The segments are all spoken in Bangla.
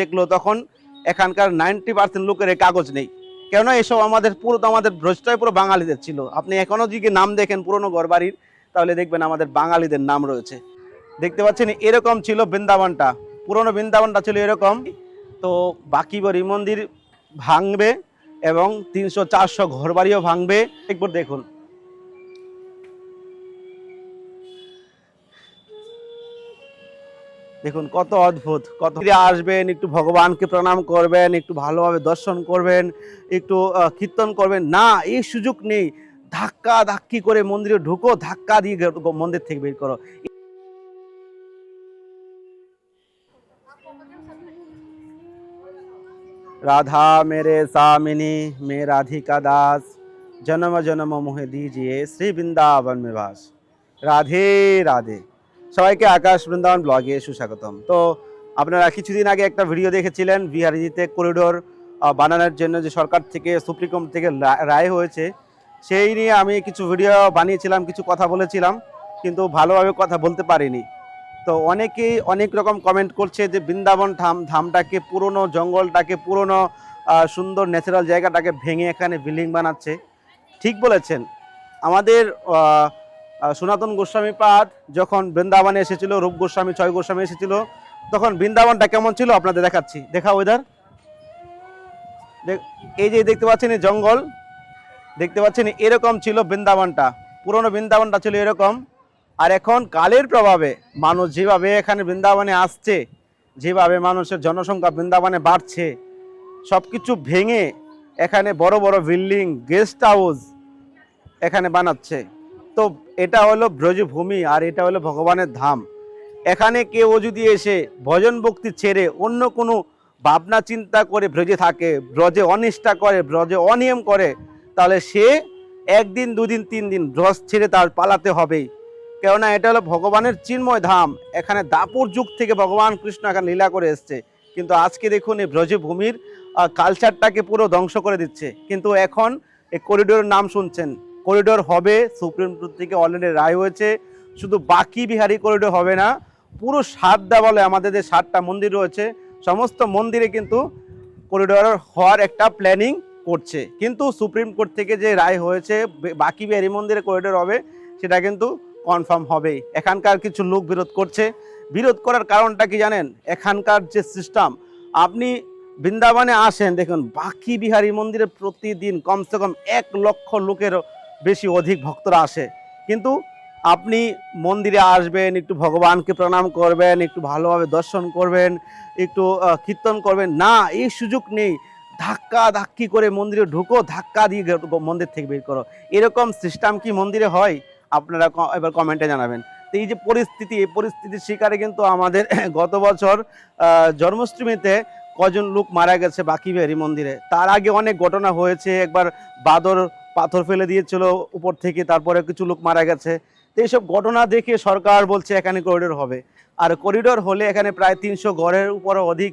দেখল তখন এখানকার নাইনটি পার্সেন্ট লোকের কাগজ নেই। কেননা এসব আমাদের পুরো তো আমাদের ভ্রষ্টই পুরো বাঙালিদের ছিল। আপনি এখনও যদি নাম দেখেন পুরনো ঘরবাড়ির, তাহলে দেখবেন আমাদের বাঙালিদের নাম রয়েছে। দেখতে পাচ্ছেন, এরকম ছিল বৃন্দাবনটা। পুরনো বৃন্দাবনটা ছিল এরকম। তো বাকি বড়ি মন্দির ভাঙবে এবং তিনশো চারশো ঘরবাড়িও ভাঙবে। একবার দেখুন। দেখুন, কত অদ্ভুত, কত আসবেন, একটু ভগবানকে প্রণাম করবেন, একটু ভালোভাবে দর্শন করবেন, একটু কীর্তন করবেন। না, এই সুযোগ নেই। ধাক্কা ধাক্কি করে মন্দিরে ঢুকো, ধাক্কা দিয়ে মন্দির থেকে বের করো। রাধা মেরে সামিনী মে রাধিকা দাস। জনম জনম মোহে দিজিয়ে, শ্রী বৃন্দাবন মেবাস রাধে রাধে। সবাইকে আকাশ বৃন্দাবন ব্লগে সুস্বাগতম। তো আপনারা কিছুদিন আগে একটা ভিডিও দেখেছিলেন বিহারিজিতে করিডোর বানানোর জন্য যে সরকার থেকে সুপ্রিম কোর্ট থেকে রায় হয়েছে। সেই নিয়ে আমি কিছু ভিডিও বানিয়েছিলাম, কিছু কথা বলেছিলাম, কিন্তু ভালোভাবে কথা বলতে পারিনি। তো অনেকেই অনেক রকম কমেন্ট করছে যে বৃন্দাবন ধাম, ধামটাকে পুরনো, জঙ্গলটাকে পুরনো সুন্দর ন্যাচারাল জায়গাটাকে ভেঙে এখানে বিল্ডিং বানাচ্ছে। ঠিক বলেছেন। আমাদের সনাতন গোস্বামী পাদ যখন বৃন্দাবনে এসেছিল, রূপ গোস্বামী, ছয় গোস্বামী এসেছিল, তখন বৃন্দাবনটা কেমন ছিল আপনাদের দেখাচ্ছি। দেখা ওয়েদার এই যে দেখতে পাচ্ছেন জঙ্গল, দেখতে পাচ্ছেন এরকম ছিল বৃন্দাবনটা। পুরনো বৃন্দাবনটা ছিল এরকম। আর এখন কালের প্রভাবে মানুষ যেভাবে এখানে বৃন্দাবনে আসছে, যেভাবে মানুষের জনসংখ্যা বৃন্দাবনে বাড়ছে সব কিছু ভেঙে এখানে বড় বড় বিল্ডিং, গেস্ট হাউস এখানে বানাচ্ছে। তো এটা হলো ব্রজভূমি আর এটা হলো ভগবানের ধাম। এখানে কেউ যদি এসে ভজন ভক্তি ছেড়ে অন্য কোনো ভাবনা চিন্তা করে ব্রজে থাকে, ব্রজে অনিষ্ঠা করে, ব্রজে অনিয়ম করে, তাহলে সে একদিন, দুদিন, তিন দিন ব্রজ ছেড়ে তার পালাতে হবেই। কেননা এটা হলো ভগবানের চিন্ময় ধাম। এখানে দাপুর যুগ থেকে ভগবান কৃষ্ণ এখানে লীলা করে এসছে। কিন্তু আজকে দেখুন এই ব্রজভূমির কালচারটাকে পুরো ধ্বংস করে দিচ্ছে। কিন্তু এখন এই করিডোরের নাম শুনছেন। করিডোর হবে সুপ্রিম কোর্ট থেকে অলরেডি রায় হয়েছে। শুধু বাকি বিহারি করিডোর হবে না, পুরো সাতটা বলে আমাদের যে সাতটা মন্দির রয়েছে, সমস্ত মন্দিরে কিন্তু করিডোর হওয়ার একটা প্ল্যানিং করছে। কিন্তু সুপ্রিম কোর্ট থেকে যে রায় হয়েছে বাকি বিহারি মন্দিরে করিডোর হবে, সেটা কিন্তু কনফার্ম হবেই। এখানকার কিছু লোক বিরোধ করছে। বিরোধ করার কারণটা কি জানেন? এখানকার যে সিস্টেম আপনি বৃন্দাবনে আসেন, দেখুন, বাকি বিহারি মন্দিরে প্রতিদিন কমসে কম এক লক্ষ লোকেরও বেশি অধিক ভক্তরা আসে। কিন্তু আপনি মন্দিরে আসবেন, একটু ভগবানকে প্রণাম করবেন, একটু ভালোভাবে দর্শন করবেন, একটু কীর্তন করবেন, না, এই সুযোগ নেই। ধাক্কা ধাক্কি করে মন্দিরে ঢুকো, ধাক্কা দিয়ে মন্দির থেকে বের করো। এরকম সিস্টেম কি মন্দিরে হয়? আপনারা এবার কমেন্টে জানাবেন। তো এই যে পরিস্থিতি, এই পরিস্থিতির শিকারে কিন্তু আমাদের গত বছর জন্মাষ্টমীতে কজন লোক মারা গেছে বাকি বিহারি মন্দিরে। তার আগে অনেক ঘটনা হয়েছে। একবার বাদর পাথর ফেলে দিয়েছিল উপর থেকে, তারপরে কিছু লোক মারা গেছে। তো এইসব ঘটনা দেখে সরকার বলছে এখানে করিডোর হবে। আর করিডোর হলে এখানে প্রায় তিনশো ঘরের উপরও অধিক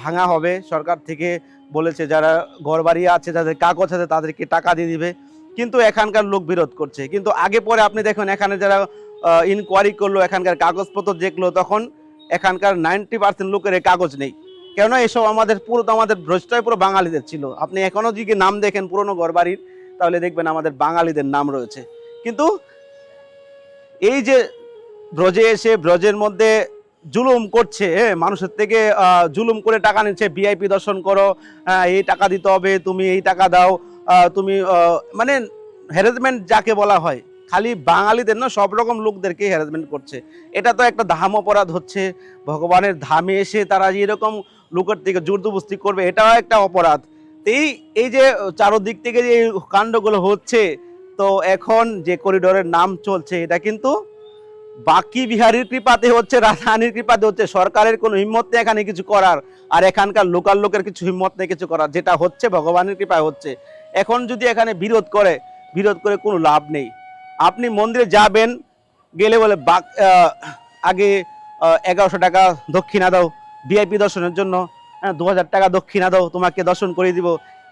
ভাঙা হবে। সরকার থেকে বলেছে যারা ঘর বাড়ি আছে, যাদের কাগজ আছে, তাদেরকে টাকা দিয়ে দিবে। কিন্তু এখানকার লোক বিরোধ করছে। কিন্তু আগে পরে আপনি দেখুন, এখানে যারা ইনকোয়ারি করল, এখানকার কাগজপত্র দেখল, তখন এখানকার নাইনটি পার্সেন্ট লোকের কাগজ নেই। কেননা এসব আমাদের পুরো তো আমাদের ভ্রষ্টই পুরো বাঙালিদের ছিল। আপনি এখনও যদি নাম দেখেন পুরনো ঘরবাড়ির তাহলে দেখবেন আমাদের বাঙালিদের নাম রয়েছে। কিন্তু এই যে ব্রজে এসে ব্রজের মধ্যে জুলুম করছে মানুষের থেকে জুলুম করে টাকা নিচ্ছে, ভিআইপি দর্শন করো এই টাকা দিতে হবে, তুমি এই টাকা দাও তুমি মানে হ্যারাসমেন্ট যাকে বলা হয়, খালি বাঙালিদের না, সব রকম লোকদেরকে হ্যারাসমেন্ট করছে। এটা তো একটা ধাম অপরাধ হচ্ছে, ভগবানের ধামে এসে তারা এরকম লোকের থেকে জোরদুবস্তি করবে, এটাও একটা অপরাধ। এই এই যে চারোদিক থেকে যে কাণ্ডগুলো হচ্ছে, তো এখন যে করিডোরের নাম চলছে, এটা কিন্তু বাকি বিহারির কৃপাতে হচ্ছে, রাজধানীর কৃপাতে হচ্ছে, সরকারের কোনো হিম্মত নেই এখানে কিছু করার, আর এখানকার লোকাল লোকের কিছু হিম্মত নেই কিছু করার, যেটা হচ্ছে ভগবানের কৃপায় হচ্ছে। এখন যদি এখানে বিরোধ করে বিরোধ করে কোনো লাভ নেই। আপনি মন্দিরে যাবেন, গেলে বলে আগে এগারোশো টাকা দক্ষিণা দাও, ভিআইপি দর্শনের জন্য দু হাজার টাকা দক্ষিণা দাও, তোমাকে দর্শন করে দিব।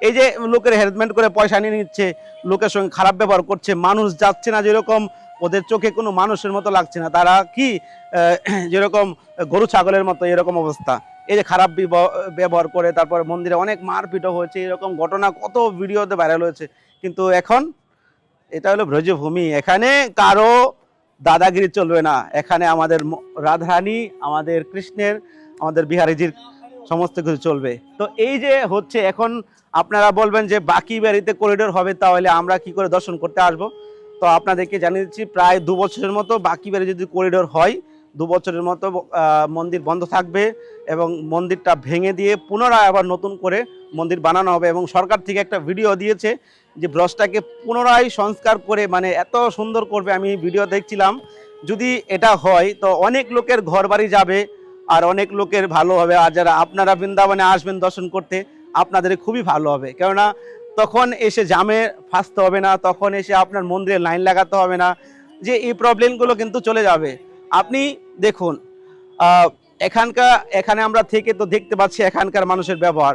এই যে লোকের হ্যারাসমেন্ট করে পয়সা নিয়ে নিচ্ছে, লোকের সঙ্গে খারাপ ব্যবহার করছে, মানুষ যাচ্ছে না যেরকম, ওদের চোখে কোনো মানুষের মতো লাগছে না। তারা কি যেরকম গরু ছাগলের মতো এরকম অবস্থা। এই যে খারাপ ব্যবহার করে, তারপর মন্দিরে অনেক মারপিটও হয়েছে, এরকম ঘটনা, কত ভিডিওতে ভাইরাল হয়েছে। কিন্তু এখন এটা হলো ব্রজভূমি। এখানে কারও দাদাগিরি চলবে না। এখানে আমাদের রাধারানী, আমাদের কৃষ্ণের, আমাদের বিহারীজির সমস্ত কিছু চলবে। তো এই যে হচ্ছে এখন আপনারা বলবেন যে বাকি বাড়িতে করিডোর হবে, তাহলে আমরা কি করে দর্শন করতে আসব? তো আপনাদেরকে জানিয়ে দিচ্ছি, প্রায় দু বছরের মতো বাকি বাড়ি যদি করিডোর হয়, দু বছরের মতো মন্দির বন্ধ থাকবে এবং মন্দিরটা ভেঙে দিয়ে পুনরায় আবার নতুন করে মন্দির বানানো হবে এবং সরকার থেকে একটা ভিডিও দিয়েছে যে ব্রজটাকে পুনরায় সংস্কার করে মানে এত সুন্দর করবে, আমি ভিডিও দেখছিলাম। যদি এটা হয়, তো অনেক লোকের ঘর বাড়ি যাবে আর অনেক লোকের ভালো হবে। আর যারা আপনারা বৃন্দাবনে আসবেন দর্শন করতে, আপনাদের খুবই ভালো হবে। কেননা তখন এসে জামে ফাঁসতে হবে না, তখন এসে আপনার মন্দিরে লাইন লাগাতে হবে না, যে এই প্রবলেমগুলো কিন্তু চলে যাবে। আপনি দেখুন এখানকার, এখানে আমরা থেকে তো দেখতে পাচ্ছি এখানকার মানুষের ব্যবহার।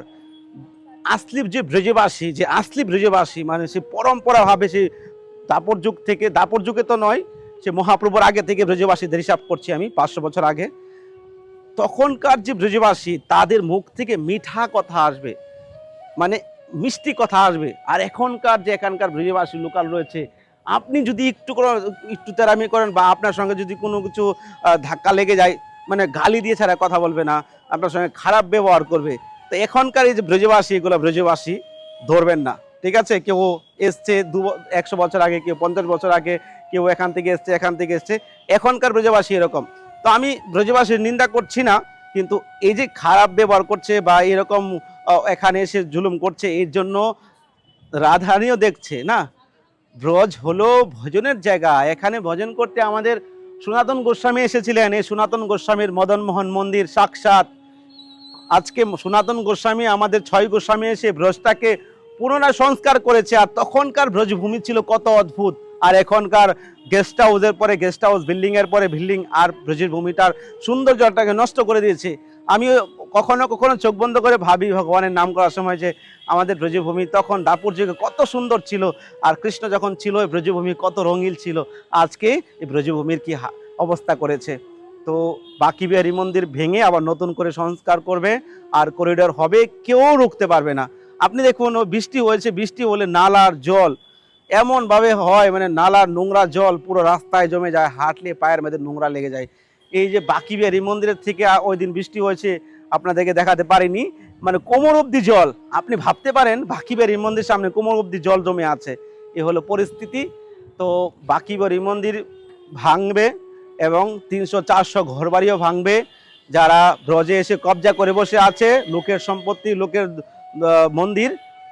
আসলি যে ব্রজবাসী, যে আসলি ব্রজবাসী মানে সে পরম্পরাভাবে সে দাপর যুগ থেকে, দাপর যুগে তো নয়, সে মহাপ্রভুর আগে থেকে ব্রজবাসীদের হিসাব করছি আমি, পাঁচশো বছর আগে। তখনকার যে ব্রজবাসী, তাদের মুখ থেকে মিঠা কথা আসবে। মানে মিষ্টি কথা আসবে। আর এখনকার যে এখানকার ব্রজবাসী লোকাল রয়েছে, আপনি যদি একটু একটু তেরামি করেন বা আপনার সঙ্গে যদি কোনো কিছু ধাক্কা লেগে যায় মানে গালি দিয়ে ছাড়া কথা বলবে না, আপনার সঙ্গে খারাপ ব্যবহার করবে, তো এখনকার এই যে ব্রজবাসী, এগুলো ব্রজবাসী ধরবেন না। ঠিক আছে? কেউ এসছে দু একশো বছর আগে, কেউ পঞ্চাশ বছর আগে, কেউ এখান থেকে এসছে, এখান থেকে এসছে। এখনকার ব্রজবাসী এরকম। তো আমি ব্রজবাসীর নিন্দা করছি না, কিন্তু এই যে খারাপ ব্যবহার করছে বা এরকম এখানে এসে জুলুম করছে, এর জন্য রাধারানীও দেখছে, না? ব্রজ হলো ভজনের জায়গা। এখানে ভজন করতে আমাদের সনাতন গোস্বামী এসেছিলেন। এই সনাতন গোস্বামীর মদনমোহন মন্দির সাক্ষাৎ। আজকে সনাতন গোস্বামী, আমাদের ছয় গোস্বামী এসে ব্রজটাকে পুনরায় সংস্কার করেছে, আর তখনকার ব্রজভূমি ছিল কত অদ্ভুত। আর এখনকার গেস্ট হাউসের পরে গেস্ট হাউস বিল্ডিং এর পরে বিল্ডিং আর ব্রজের ভূমিটার সৌন্দর্যটাকে নষ্ট করে দিয়েছে। আমি কখনো কখনো চোখ বন্ধ করে ভাবি ভগবানের নাম করার সময় যে আমাদের ব্রজভূমি তখন দাপুর যুগে কত সুন্দর ছিল আর কৃষ্ণ যখন ছিল, এই ব্রজভূমি কত রঙিল ছিল। আজকে এই ব্রজভূমির কি অবস্থা করেছে। তো বাকি বিহারী মন্দির ভেঙে আবার নতুন করে সংস্কার করবে আর করিডোর হবে, কেউ রুখতে পারবে না। আপনি দেখুন, বৃষ্টি হয়েছে, বৃষ্টি হলে নালার জল এমনভাবে হয় মানে নালার নোংরা জল পুরো রাস্তায় জমে যায়, হাঁটলে পায়ের মধ্যে নোংরা লেগে যায়। এই যে বাকি বিহারী মন্দিরের থেকে ওই দিন বৃষ্টি হয়েছে, আপনাদেরকে দেখাতে পারিনি। মানে কোমর অবধি জল, আপনি ভাবতে পারেন, বাকি বিহারী মন্দির সামনে কোমর অব্দি জল জমে আছে। এ হলো পরিস্থিতি। তো বাকি বিহারী মন্দির ভাঙবে এবং তিনশো চারশো ঘরবাড়িও ভাঙবে। যারা ব্রজে এসে কবজা করে বসে আছে, লোকের সম্পত্তি, লোকের মন্দির,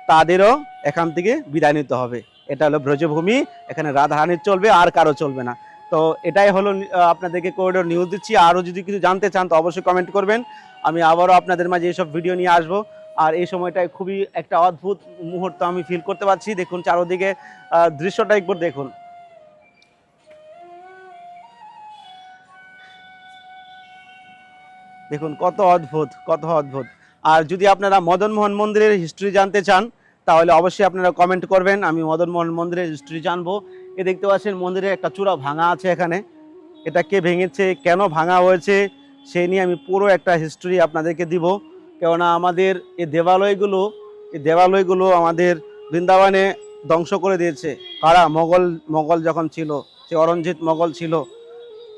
তাদেরও এখান থেকে বিদায় নিতে হবে। এটা হলো ব্রজভূমি, এখানে রাধারানীর চলবে, আর কারও চলবে না। তো এটাই হলো আপনাদেরকে করিডোর নিউজ দিচ্ছি। আরও যদি কিছু জানতে চান, তো অবশ্যই কমেন্ট করবেন। আমি আবারও আপনাদের মাঝে এইসব ভিডিও নিয়ে আসব। আর এই সময়টায় খুবই একটা অদ্ভুত মুহূর্ত আমি ফিল করতে পারছি। দেখুন, চারোদিকে দৃশ্যটা একবার দেখুন। দেখুন, কত অদ্ভুত কত অদ্ভুত। আর যদি আপনারা মদনমোহন মন্দিরের হিস্ট্রি জানতে চান তাহলে অবশ্যই আপনারা কমেন্ট করবেন। আমি মদন মোহন মন্দিরের হিস্ট্রি জানব। এ দেখতে পাচ্ছেন মন্দিরে একটা চূড়া ভাঙা আছে এখানে। এটা কে ভেঙেছে, কেন ভাঙা হয়েছে সেই নিয়ে আমি পুরো একটা হিস্ট্রি আপনাদেরকে দিব। কেননা আমাদের এই দেবালয়গুলো এই দেবালয়গুলো আমাদের বৃন্দাবনে ধ্বংস করে দিয়েছে। কারা? মোগল মোগল যখন ছিল, সে অরঞ্জিত মোগল ছিল,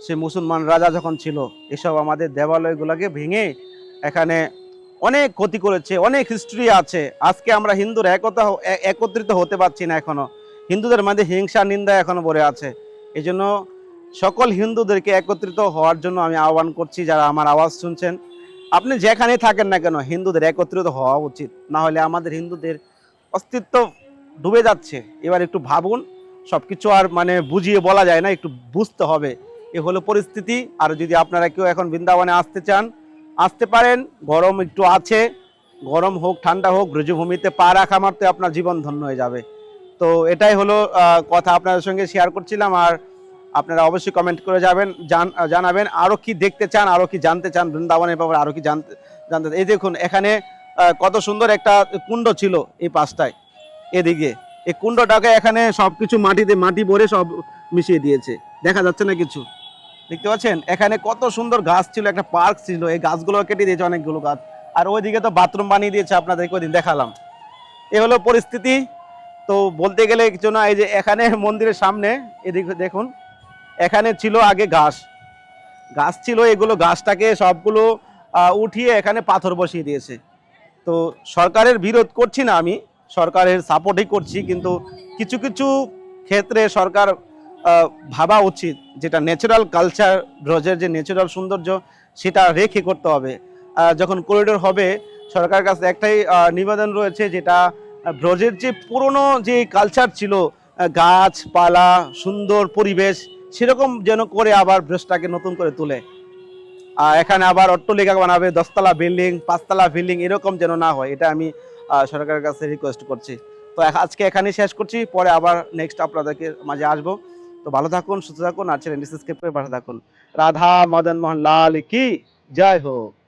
সে মুসলমান রাজা যখন ছিল, এসব আমাদের দেবালয়গুলোকে ভেঙে এখানে অনেক ক্ষতি করেছে, অনেক হিস্ট্রি আছে। আজকে আমরা হিন্দুরা একতা একত্রিত হতে পারছি না এখনও। হিন্দুদের মধ্যে হিংসা, নিন্দা এখনও পড়ে আছে। এই জন্য সকল হিন্দুদেরকে একত্রিত হওয়ার জন্য আমি আহ্বান করছি, যারা আমার আওয়াজ শুনছেন। আপনি যেখানে থাকেন না কেন, হিন্দুদের একত্রিত হওয়া উচিত। না হলে আমাদের হিন্দুদের অস্তিত্ব ডুবে যাচ্ছে। এবার একটু ভাবুন সব কিছু আর মানে বুঝিয়ে বলা যায় না, একটু বুঝতে হবে। এ হলো পরিস্থিতি। আর যদি আপনারা কেউ এখন বৃন্দাবনে আসতে চান আসতে পারেন, গরম একটু আছে, গরম হোক, ঠান্ডা হোক ব্রজভূমিতে পা রাখা মারতে আপনার জীবন ধন্য হয়ে যাবে। তো এটাই হলো কথা আপনাদের সঙ্গে শেয়ার করছিলাম, আর আপনারা অবশ্যই কমেন্ট করে যাবেন, জান- জানাবেন আরও কি দেখতে চান আরও কি জানতে চান, বৃন্দাবনের ব্যাপারে আরও কি জানতে জানতে এই দেখুন, এখানে কত সুন্দর একটা কুণ্ড ছিল এই পাশটায়, এদিকে। এই কুণ্ডটাকে এখানে সব কিছু মাটিতে, মাটি ভরে সব মিশিয়ে দিয়েছে। দেখা যাচ্ছে না কিছু? দেখতে পাচ্ছেন? এখানে কত সুন্দর গাছ ছিল, একটা পার্ক ছিল। এই গাছগুলো কেটে দিয়েছে অনেকগুলো গাছ। আর ওইদিকে তো বাথরুম বানিয়ে দিয়েছে আপনাদেরকে ওইদিন দেখালাম। এ হলো পরিস্থিতি। তো বলতে গেলে কিছু না, এই যে এখানে মন্দিরের সামনে, এদিকে দেখুন, এখানে ছিল আগে ঘাস। গাছ ছিল, এগুলো গাছটাকে সবগুলো উঠিয়ে এখানে পাথর বসিয়ে দিয়েছে। তো সরকারের বিরোধ করছি না আমি, সরকারের সাপোর্টই করছি, কিন্তু কিছু কিছু ক্ষেত্রে সরকার ভাবা উচিত যেটা ন্যাচারাল কালচার ব্রজের যে ন্যাচারাল সৌন্দর্য, সেটা রেখে করতে হবে। যখন করিডোর হবে সরকার কাছে একটাই নিবেদন রয়েছে যেটা ব্রজের যে পুরনো যে কালচার ছিল গাছপালা সুন্দর পরিবেশ, সেরকম যেন করে আবার ব্রজটাকে নতুন করে তুলে। এখানে আবার অট্টলিকা বানাবে, দশতলা বিল্ডিং পাঁচতলা বিল্ডিং এরকম যেন না হয়, এটা আমি সরকারের কাছে রিকোয়েস্ট করছি। তো আজকে এখানেই শেষ করছি, পরে আবার নেক্সট আপনাদেরকে মাঝে আসব। তো ভালো থাকুন, সুস্থ থাকুন, আর পাশে থাকুন। রাধা, মদন মোহন লাল কি? জয় হোক।